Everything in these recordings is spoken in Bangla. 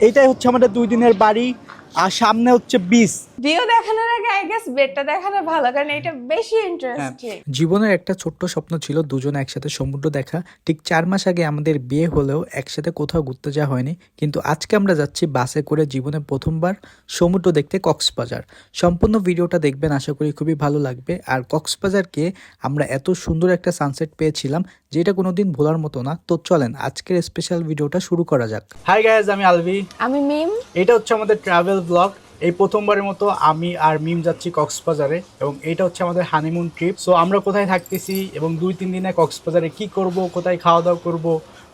এইটাই হচ্ছে আমাদের দুই দিনের বাড়ি আর সামনে হচ্ছে বিচ ভিউ দেখানোর আগে আই গেস বেডটা দেখানো ভালো কারণ এটা বেশি হ্যাঁ। ইন্টারেস্টিং জীবনের একটা ছোট্ট স্বপ্ন ছিল দুজন একসাথে সমুদ্র দেখা। ঠিক চার মাস আগে আমাদের বিয়ে হলেও একসাথে কোথাও ঘুরতে যাওয়া হয়নি। কিন্তু আজকে আমরা যাচ্ছি বাসে করে জীবনে প্রথমবার সমুদ্র দেখতে কক্সবাজার। সম্পূর্ণ ভিডিওটা দেখবেন আশা করি খুবই ভালো লাগবে। আর কক্সবাজারকে আমরা এত সুন্দর একটা সানসেট পেয়েছিলাম যেটা কোনোদিন ভোলার মতো না। তো চলেন আজকের স্পেশাল ভিডিওটা শুরু করা যাক। হাই গাইজ আমি আলভি। আমি মিম। এটা হচ্ছে আমাদের ট্রাভেল ব্লগ এই প্রথমবারের মতো আমি আর মিম যাচ্ছি কক্সবাজারে এবং এটা হচ্ছে আমাদের হানিমুন ট্রিপ সো আমরা কোথায় থাকতেছি এবং দুই তিন দিনে কক্সবাজারে কি করব কোথায় খাওয়া দাওয়া করব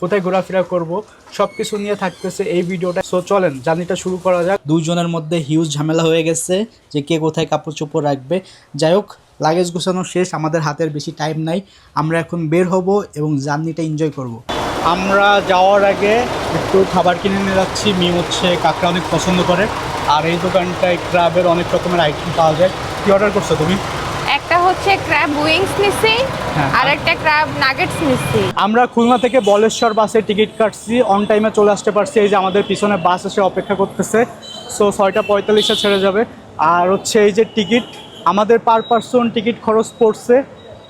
কোথায় ঘোরাফেরা করব সব কিছু নিয়ে থাকতেছে এই ভিডিওটা সো চলেন জার্নিটা শুরু করা যাক। দুইজনের মধ্যে হিউজ ঝামেলা হয়ে গেছে যে কে কোথায় কাপড় চোপড় রাখবে। যাই হোক লাগেজ গোছানো শেষ আমাদের হাতের বেশি টাইম নাই। আমরা এখন বের হব এবং জার্নিটা এনজয় করব। আমরা যাওয়ার আগে একটু খাবার কিনে নিয়ে যাচ্ছি। মিম হচ্ছে কাঁকড়া অনেক পছন্দ করে। আর এই দোকানটায় ক্রাবের অনেক রকমের আইটেম পাওয়া যায়। কি অর্ডার করছ তুমি? একটা হচ্ছে ক্র্যাব উইংস নিচ্ছি হ্যাঁ। আর একটা ক্র্যাব নাগেটস নিচ্ছি আমরা খুলনা থেকে বলেশ্বর বাসে টিকিট কাটছি। অন টাইমে চলে আসতে পারছি। এই যে আমাদের পিছনে বাস এসে অপেক্ষা করতেছে। সো ছয়টা পঁয়তাল্লিশে ছেড়ে যাবে। আর হচ্ছে এই যে টিকিট আমাদের পার পার্সন টিকিট খরচ পড়ছে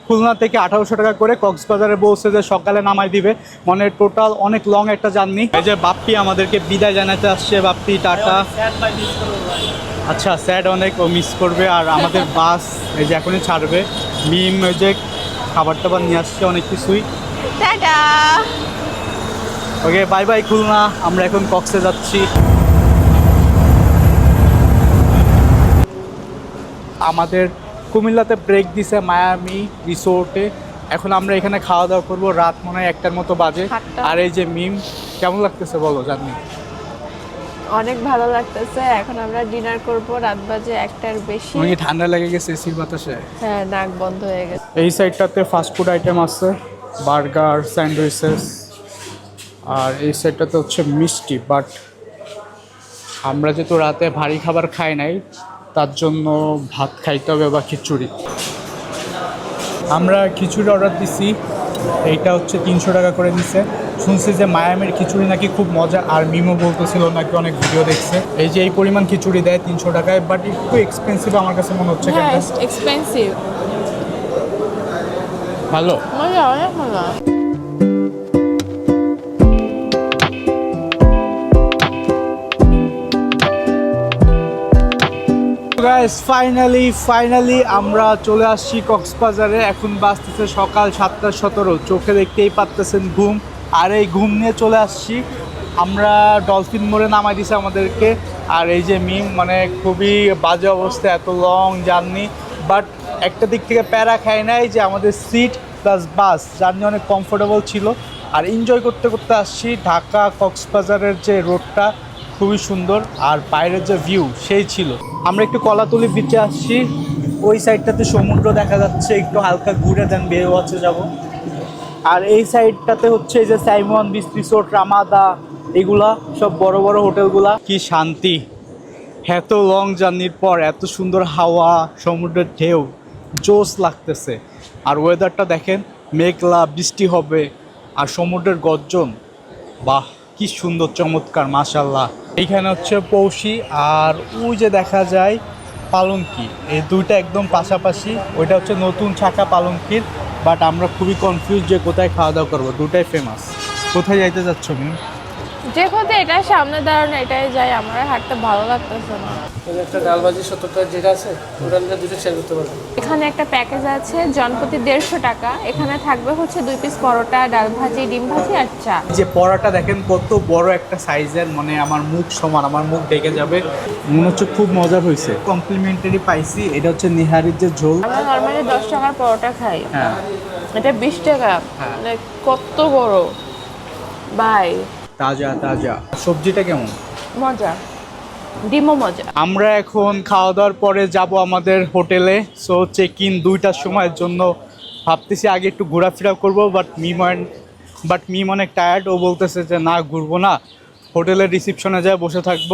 খুলনা থেকে আঠারোশো টাকা করে। কক্সবাজারে বলছে যে সকালে নামাই দিবে। মানে টোটাল অনেক লং একটা জার্নি এই যে বাপ্পি আমাদেরকে বিদায় জানাতে আসছে। বাপ্পি টাটা। আচ্ছা স্যাড অনেক ও মিস করবে। আর আমাদের বাস এই যে এখনই ছাড়বে। মিম ওই যে খাবার টাবার নিয়ে আসছে অনেক কিছুই। Tata. Okay bye bye Khulna. আমরা এখন কক্সে যাচ্ছি। আমাদের কুমিল্লাতে ব্রেক দিছে মায়ামি রিসোর্টে এখন আমরা এখানে খাওয়া দাওয়া করব রাত মনে হয় একটার মতো বাজে। আর এই যে মিম কেমন লাগতেছে বলো জানি অনেক ভালো লাগতেছে। এখন আমরা ডিনার করব রাত বাজে একটার বেশি। তোমার কি ঠান্ডা লেগে গেছে এসির বাতাসে। হ্যাঁ নাক বন্ধ হয়ে গেছে। এই সাইডটাতে ফাস্ট ফুড আইটেম আছে বার্গার স্যান্ডউইচেস আর এই সাইডটাতে হচ্ছে মিষ্টি বাট আমরা যেহেতু রাতে ভারী খাবার খাই নাই তার জন্য ভাত খাইতে হবে বা খিচুড়ি। আমরা খিচুড়ি অর্ডার দিছি। এইটা হচ্ছে তিনশো টাকা করে দিছে শুনছি যে মায়ামের খিচুড়ি নাকি খুব মজা। আর মিমো বলতেছিল নাকি অনেক ভিডিও দেখছে। এই যে এই পরিমাণ খিচুড়ি দেয় তিনশো টাকায় বাট একটু এক্সপেন্সিভ আমার কাছে মনে হচ্ছে হ্যাঁ এক্সপেন্সিভ ভালো। মজা অনেক মজা। গাইস ফাইনালি ফাইনালি আমরা চলে আসছি কক্সবাজারে। এখন বাজতেছে সকাল সাতটা সতেরো। চোখে দেখতেই পারতেছেন ঘুম। আর এই ঘুম নিয়ে চলে আসছি। আমরা ডলফিন মোড়ে নামাই দিছে আমাদেরকে। আর এই যে মিম মানে খুবই বাজে অবস্থা, এত লং জার্নি বাট একটা দিক থেকে প্যারা খায় নাই যে আমাদের সিট প্লাস বাস জার্নি অনেক কমফোর্টেবল ছিল। আর এনজয় করতে করতে আসছি ঢাকা কক্সবাজারের যে রোডটা খুবই সুন্দর আর বাইরের যে ভিউ সেই ছিল। আমরা একটু কলাতলি বিচে আসছি। ওই সাইডটাতে সমুদ্র দেখা যাচ্ছে, একটু হালকা ঘুরে দেন বের হচ্ছে যাব। আর এই সাইডটাতে হচ্ছে এই যে সাইমন বিচ রিসোর্ট রামাদা, এগুলা, সব বড় বড় হোটেলগুলা। কি শান্তি! এত লং জার্নির পর এত সুন্দর হাওয়া, সমুদ্রের ঢেউ জোস লাগতেছে। আর ওয়েদারটা দেখেন, মেঘলা, বৃষ্টি হবে, আর সমুদ্রের গর্জন, বাহ! কি সুন্দর, চমৎকার মাশাল্লাহ এইখানে হচ্ছে পৌষি, আর ওই যে দেখা যায় পালঙ্কি। এই দুইটা একদম পাশাপাশি, ওইটা হচ্ছে নতুন ছাকা পালঙ্কির, বাট আমরা খুবই কনফিউজ যে কোথায় খাওয়া দাওয়া করব, দুটাই ফেমাস কোথায় যাইতে চাচ্ছ মিম যে কোথায় এটা সামনে দাঁড়ানো, এটাই যাই, আমার হাঁটতে ভালো লাগতেছে না। একটা সত্তর টাকা যেটা আছে ওটা দুটো শেয়ার করতে এখানে একটা প্যাকেজ আছে জনপ্রতি দেড়শো টাকা। এখানে থাকবে হচ্ছে দুই পিস পরোটা ডাল ভাজি ডিম ভাজি আর চা। যে পরাটা দেখেন কত বড় একটা সাইজের মানে আমার মুখ সমান আমার মুখ ডেকে যাবে। মনে হচ্ছে খুব মজার হয়েছে কমপ্লিমেন্টারি পাইছি এটা হচ্ছে নিহারির যে ঝোল। আমরা নর্মালি দশ টাকার পরোটা খাই। হ্যাঁ। এটা বিশ টাকা। হ্যাঁ। মানে কত বড়। বাই। তাজা তাজা। সবজিটা কেমন? মজা। ডিমও মজা। আমরা এখন খাওয়া দাওয়ার পরে যাব আমাদের হোটেলে। সো চেক ইন দুইটার সময়ের জন্য ভাবতেছি আগে একটু ঘোরাফেরা করব বাট মিম বাট মিম অনেক টায়ার্ড ও বলতেছে যে না ঘুরবো না। হোটেলের রিসিপশনে যায় বসে থাকব।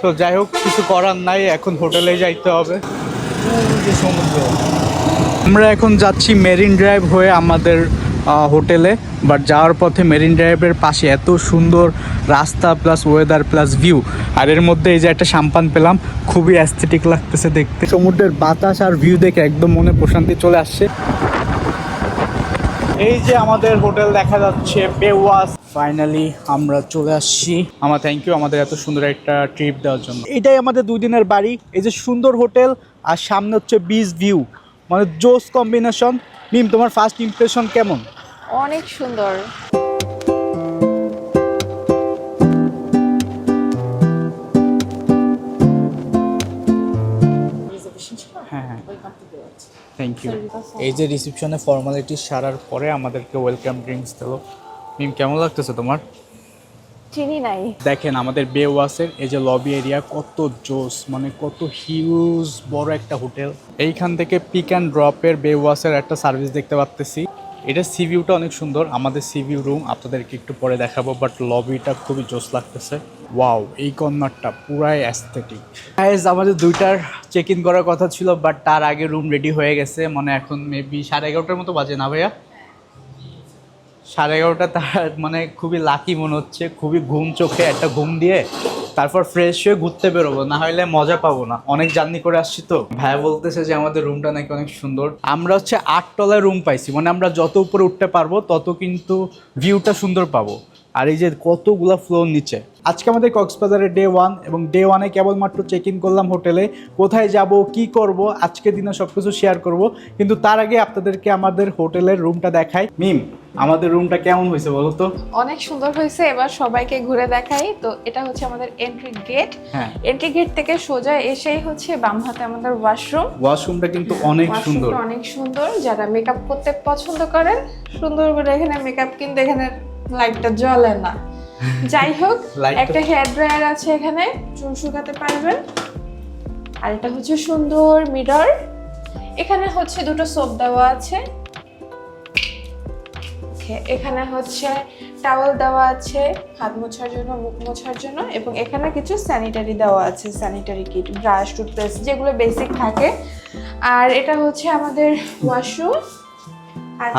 তো যাই হোক কিছু করার নাই এখন হোটেলে যাইতে হবে। সমুদ্র। আমরা এখন যাচ্ছি মেরিন ড্রাইভ হয়ে আমাদের হোটেলে বাট যাওয়ার পথে মেরিন ড্রাইভের পাশে এত সুন্দর রাস্তা প্লাস ওয়েদার প্লাস ভিউ আর এর মধ্যে এই যে একটা সাম্পান পেলাম, খুবই অ্যাস্থেটিক লাগতেছে দেখতে। সমুদ্রের বাতাস আর ভিউ দেখে একদম মনে প্রশান্তি চলে আসছে। এই যে আমাদের হোটেল দেখা যাচ্ছে, বেওয়াস। ফাইনালি আমরা চলে আসছি। আমার থ্যাংক ইউ আমাদের এত সুন্দর একটা ট্রিপ দেওয়ার জন্য। এটাই আমাদের দুই দিনের বাড়ি। এই যে সুন্দর হোটেল, আর সামনে হচ্ছে বিচ ভিউ মানে জোস কম্বিনেশন মিম তোমার ফার্স্ট ইমপ্রেশন কেমন? অনেক সুন্দর। হ্যাঁ হ্যাঁ। থ্যাংক ইউ এই যে রিসেপশনে ফর্মালিটি সারার পরে আমাদেরকে ওয়েলকাম ড্রিঙ্কস দিল। মিম কেমন লাগতেছে তোমার? চিনি নাই। দেখেন আমাদের বেওয়াসের এই যে লবি এরিয়া কত জোস মানে কত হিউজ বড় একটা হোটেল। এইখান থেকে পিক অ্যান্ড ড্রপের বেওয়াসের একটা সার্ভিস দেখতে পাচ্তেছি এটা সি ভিউটা অনেক সুন্দর, আমাদের সি ভিউ রুম আপনাদেরকে একটু পরে দেখাবো বাট লবিটা খুবই জোস লাগতেছে। ওয়াও এই কর্নারটা পুরাই অ্যাস্থেটিক আমাদের দুইটার চেক ইন করার কথা ছিল বাট তার আগে রুম রেডি হয়ে গেছে মানে এখন মেবি সাড়ে এগারোটার মতো বাজে না ভাইয়া? সাড়ে এগারোটা তার মানে খুবই লাকি মনে হচ্ছে, খুবই ঘুম চোখে একটা ঘুম দিয়ে তারপর ফ্রেশ হয়ে ঘুরতে বেরোবো, না হলে মজা পাবো না। অনেক জার্নি করে আসছি তো। ভাইয়া বলতেছে যে আমাদের রুমটা নাকি অনেক সুন্দর। আমরা হচ্ছে আট তলায় রুম পাইছি মানে আমরা যত উপরে উঠতে পারব, তত কিন্তু ভিউটা সুন্দর পাবো। আর এই যে কতগুলা ফ্লোর নিচে। আজকে আমাদের কক্সবাজারের ডে ওয়ান এবং ডে ওয়ানে কেবলমাত্র চেক ইন করলাম হোটেলে কোথায় যাব কি করব আজকে দিনে সব কিছু শেয়ার করব। কিন্তু তার আগে আপনাদেরকে আমাদের হোটেলের রুমটা দেখাই। মিম আমাদের রুমটা কেমন হয়েছে বলো তো? অনেক সুন্দর হয়েছে এবার সবাইকে ঘুরে দেখাই। তো এটা হচ্ছে আমাদের এন্ট্রি গেট হ্যাঁ। এন্ট্রি গেট থেকে সোজা এসেই হচ্ছে বাম হাতে আমাদের ওয়াশরুম ওয়াশরুমটা কিন্তু অনেক সুন্দর। অনেক সুন্দর যারা মেকআপ করতে পছন্দ করেন সুন্দর করে এখানে মেকআপ কিন্তু এখানে লাইটটা জ্বলে না। যাই হোক একটা হেয়ার ড্রায়ার আছে এখানে চুল শুকাতে পারবেন। আর এটা হচ্ছে সুন্দর মিরর। এখানে হচ্ছে দুটো সোপ দেওয়া আছে। এখানে হচ্ছে টাওয়েল দেওয়া আছে হাত মোছার জন্য মুখ মোছার জন্য এবং এখানে কিছু স্যানিটারি দেওয়া আছে স্যানিটারি কিট ব্রাশ টুথপেস্ট যেগুলো বেসিক থাকে। আর এটা হচ্ছে আমাদের ওয়াশরুম আর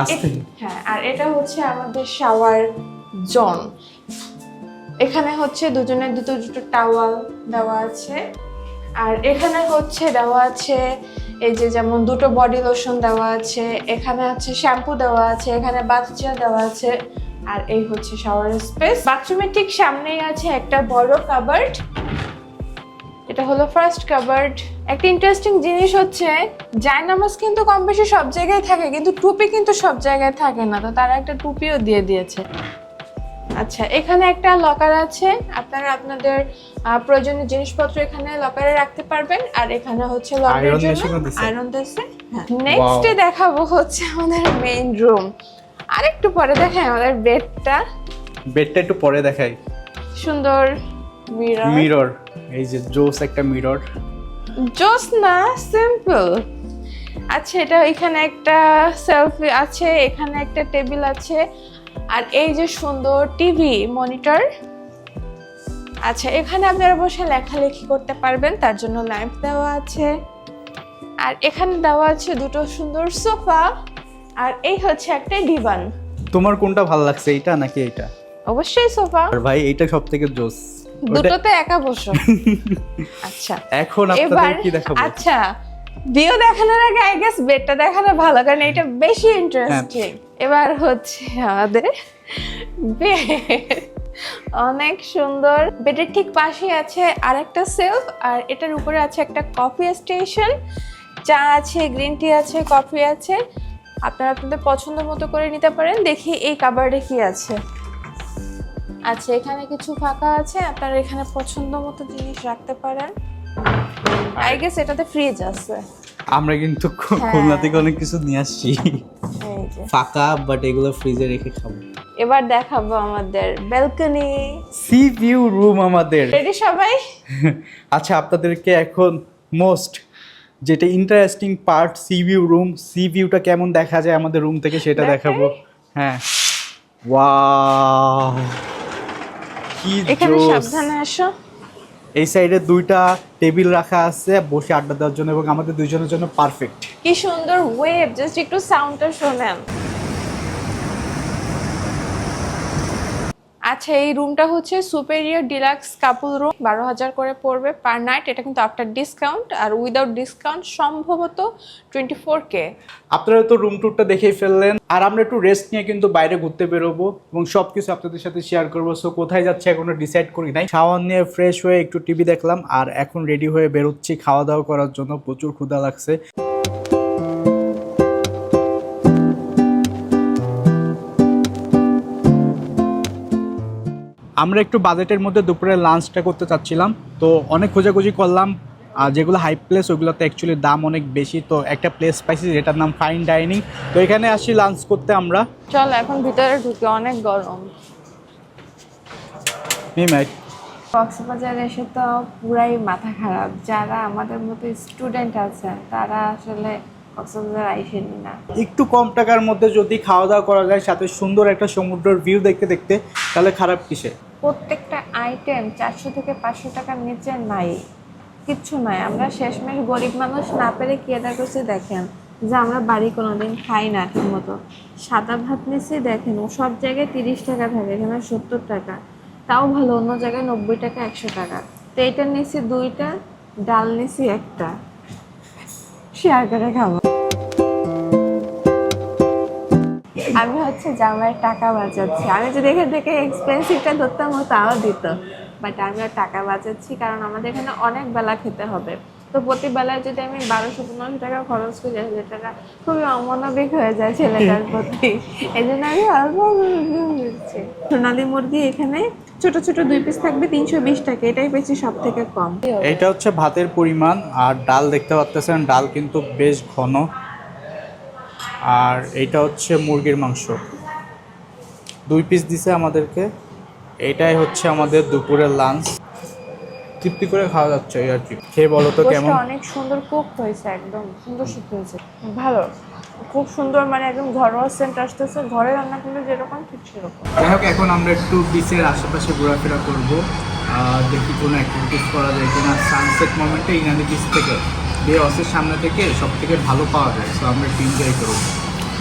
হ্যাঁ আর এটা হচ্ছে আমাদের শাওয়ার জোন। এখানে হচ্ছে দুজনের দুটো দুটো টাওয়াল দেওয়া আছে। আর এখানে হচ্ছে দেওয়া আছে এই যে যেমন দুটো বডি লোশন দেওয়া আছে এখানে আছে শ্যাম্পু দেওয়া আছে এখানে বাথচিয়া দেওয়া আছে আর এই হচ্ছে শাওয়ার স্পেস বাথরুমের ঠিক সামনেই আছে একটা বড় কাবার্ড এটা হলো ফার্স্ট কাবার্ড একটা ইন্টারেস্টিং জিনিস হচ্ছে জায়নামাজ কিন্তু কম বেশি সব জায়গায় থাকে কিন্তু টুপি কিন্তু সব জায়গায় থাকে না তো তারা একটা টুপিও দিয়ে দিয়েছে। আচ্ছা এখানে একটা লকার আছে আপনারা আপনাদের প্রয়োজনীয় জিনিসপত্র এখানে লকারে রাখতে পারবেন আর এখানে হচ্ছে Iron জন্য আয়রন দিছে নেক্সটে দেখাবো হচ্ছে আমাদের মেইন রুম আরেকটু পরে দেখাই আমাদের বেডটা বেডটা একটু পরে দেখাই। সুন্দর মিরর মিরর এই যে জোস একটা মিরর। জোস না সিম্পল। আচ্ছা এটা এখানে একটা সেলফি আছে এখানে একটা টেবিল আছে আর এই যে সুন্দর টিভি মনিটর। আচ্ছা এখানে আপনারা বসে লেখালেখি করতে পারবেন তার জন্য ল্যাম্প দেওয়া আছে। আর এখানে দেওয়া আছে দুটো সুন্দর সোফা আর এই হচ্ছে একটা ডিভান। তোমার কোনটা ভালো লাগছে এইটা নাকি এইটা? অবশ্যই সোফা। আর ভাই এইটা সব থেকে জোস। দুটোতে একা বসো। আচ্ছা এখন আপনাদের কি দেখাবো? আচ্ছা ভিউ দেখানোর আগে আই গেস বেডটা দেখানো ভালো কারণ এটা বেশি ইন্টারেস্টিং এবার হচ্ছে আমাদের। অনেক সুন্দর। বেডের ঠিক পাশে আছে আরেকটা সেলফ আর এটার উপরে আছে একটা কফি স্টেশন চা আছে গ্রিন টি আছে কফি আছে। আপনারা আপনাদের পছন্দ মতো করে নিতে পারেন। দেখি এই কাবার্ডে কি আছে। আচ্ছা এখানে কিছু ফাঁকা আছে? আপনারা এখানে পছন্দ মতো জিনিস রাখতে পারেন। আই গেস এটাতে ফ্রিজ আছে। আমরা কিন্তু হ্যাঁ। খুলনা থেকে অনেক কিছু নিয়ে আসছি। ফাঁকা বাট এগুলো ফ্রিজে রেখে খাব। এবার দেখাবো আমাদের ব্যালকনি সি ভিউ রুম আমাদের। রেডি সবাই? আচ্ছা আপনাদেরকে এখন মোস্ট যেটা interesting part sea view room sea ভিউটা কেমন দেখা যায় আমাদের রুম থেকে সেটা দেখাবো। হ্যাঁ। ওয়াও কি এখানে সাবধানে আসো। এই সাইডে দুইটা টেবিল রাখা আছে বসে আড্ডা দেওয়ার জন্য এবং আমাদের দুইজনের জন্য পারফেক্ট কি সুন্দর ওয়েভ জাস্ট একটু সাউন্ডটা শোনেন। আচ্ছা এই রুমটা হচ্ছে সুপেরিয়ার ডিলাক্স কাপল রুম বারো হাজার করে পড়বে পার নাইট এটা কিন্তু আফটার ডিসকাউন্ট আর উইদাউট ডিসকাউন্ট সম্ভবত টোয়েন্টি ফোর কে আপনারা তো রুম ট্যুরটা দেখেই ফেললেন। আর আমরা একটু রেস্ট নিয়ে কিন্তু বাইরে ঘুরতে বেরোবো এবং সব কিছু আপনাদের সাথে শেয়ার করব। সো কোথায় যাচ্ছে এখনও ডিসাইড করি নাই। শাওয়ার নিয়ে ফ্রেশ হয়ে একটু টিভি দেখলাম আর এখন রেডি হয়ে বেরোচ্ছি খাওয়া দাওয়া করার জন্য। প্রচুর ক্ষুধা লাগছে। আমরা একটু বাজেটের মধ্যে দুপুরে লাঞ্চটা করতে চাচ্ছিলাম। তো অনেক খোঁজাখুঁজি করলাম। আর যেগুলো হাই প্লেস ওগুলোতে অ্যাকচুয়ালি দাম অনেক বেশি। তো একটা প্লেস পাইছি যেটার নাম ফাইন ডাইনিং তো এখানে আসি লাঞ্চ করতে আমরা। চল এখন ভিতরে ঢুকে অনেক গরম। মিমাই কক্সবাজার এসে তো পুরাই মাথা খারাপ। যারা আমাদের মতো স্টুডেন্ট আছে তারা আসলে কক্সবাজার আইসেনি না। একটু কম টাকার মধ্যে যদি খাওয়া দাওয়া করা যায় সাথে সুন্দর একটা সমুদ্রের ভিউ দেখতে দেখতে তাহলে খারাপ কিসে? প্রত্যেকটা আইটেম চারশো থেকে পাঁচশো টাকার নিচে নাই। কিচ্ছু নাই। আমরা শেষমেশ গরিব মানুষ না পেরে কি করছি দেখেন? যে আমরা বাড়ি কোনোদিন খাই না ঠিক মতো। সাদা ভাত নিচ্ছি দেখেন সব জায়গায় তিরিশ টাকা থাকে, এখানে সত্তর টাকা। তাও ভালো, অন্য জায়গায় নব্বই টাকা, একশো টাকা। তো এটা নিচ্ছি দুইটা, ডাল নিচ্ছি একটা। শেয়ার করে খাব। আমি হচ্ছে জামাইয়ের টাকা বাঁচাচ্ছি। আমি যদি এখান থেকে এক্সপেন্সিভটা ধরতাম ও তাও দিত। বাট আমি আর টাকা বাঁচাচ্ছি কারণ আমাদের এখানে অনেক বেলা খেতে হবে। তো প্রতি বেলায় যদি আমি বারোশো পনেরোশো টাকা খরচ করি সেটা খুবই অমানবিক হয়ে যায় ছেলেটার প্রতি। এই জন্য আমি অল্প সোনালি মুরগি এখানে ছোট ছোট দুই পিস থাকবে তিনশো বিশ টাকা। এটাই পেয়েছি সব থেকে কম। এটা হচ্ছে ভাতের পরিমাণ। আর ডাল দেখতে পাচ্ছেন ডাল কিন্তু বেশ ঘন। আর এইটা হচ্ছে মুরগির মাংস। দুই পিস দিছে আমাদেরকে। এটাই হচ্ছে আমাদের দুপুরের লাঞ্চ তৃপ্তি করে খাওয়া যাচ্ছে এই আর কি। খেয়ে বলো তো কেমন? অনেক সুন্দর কুক হয়েছে একদম সুন্দর শুট হয়েছে। ভালো। খুব সুন্দর মানে একদম ঘরোয়া সেন্ট আসতেছে। ঘরে রান্না করলে যেরকম ঠিক সেরকম। যাই হোক এখন আমরা একটু বিচের আশেপাশে ঘোরাফেরা করব। আর দেখি কোনো অ্যাক্টিভিটিস করা যায় কিনা। সানসেট মোমেন্টে ইনানি বিচ থেকে। বে অসের সামনে থেকে সব থেকে ভালো পাওয়া যায় সো আমরা একটু এনজয় করব।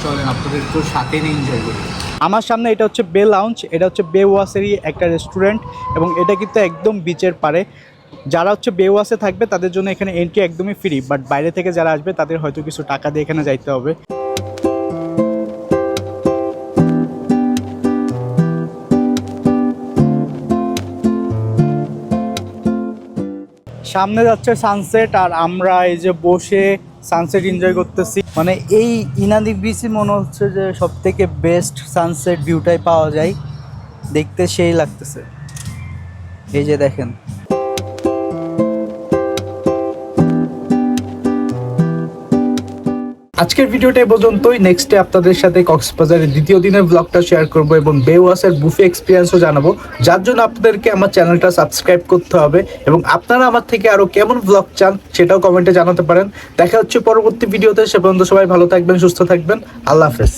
চলেন, আপনাদের একটু সাথে নিয়ে এনজয় করি। আমার সামনে এটা হচ্ছে বে লাউঞ্চ এটা হচ্ছে বে ওয়াসেরই একটা রেস্টুরেন্ট এবং এটা কিন্তু একদম বিচের পারে যারা হচ্ছে বে ওয়াসে থাকবে, তাদের জন্য এখানে এন্ট্রি একদমই ফ্রি বাট বাইরে থেকে যারা আসবে, তাদের হয়তো কিছু টাকা দিয়ে এখানে যাইতে হবে। সামনে যাচ্ছে সানসেট আর আমরা এই যে বসে সানসেট এনজয় করতেছি। মানে এই ইনাদি বিচই মনে হচ্ছে যে সব থেকে বেস্ট সানসেট ভিউটাই পাওয়া যায়। দেখতে সেই লাগতেছে। এই যে দেখেন। আজকের ভিডিওটা পর্যন্তই। নেক্সটে আপনাদের সাথে কক্সবাজারের দ্বিতীয় দিনের ব্লগটা শেয়ার করব এবং বেওয়াসের বুফে এক্সপিরিয়েন্সও জানাব। যার জন্য আপনাদেরকে আমার চ্যানেলটা সাবস্ক্রাইব করতে হবে এবং আপনারা আমার থেকে আরও কেমন ব্লগ চান সেটাও কমেন্টে জানাতে পারেন। দেখা হচ্ছে পরবর্তী ভিডিওতে। সে পর্যন্ত সবাই ভালো থাকবেন, সুস্থ থাকবেন। আল্লাহ হাফেজ।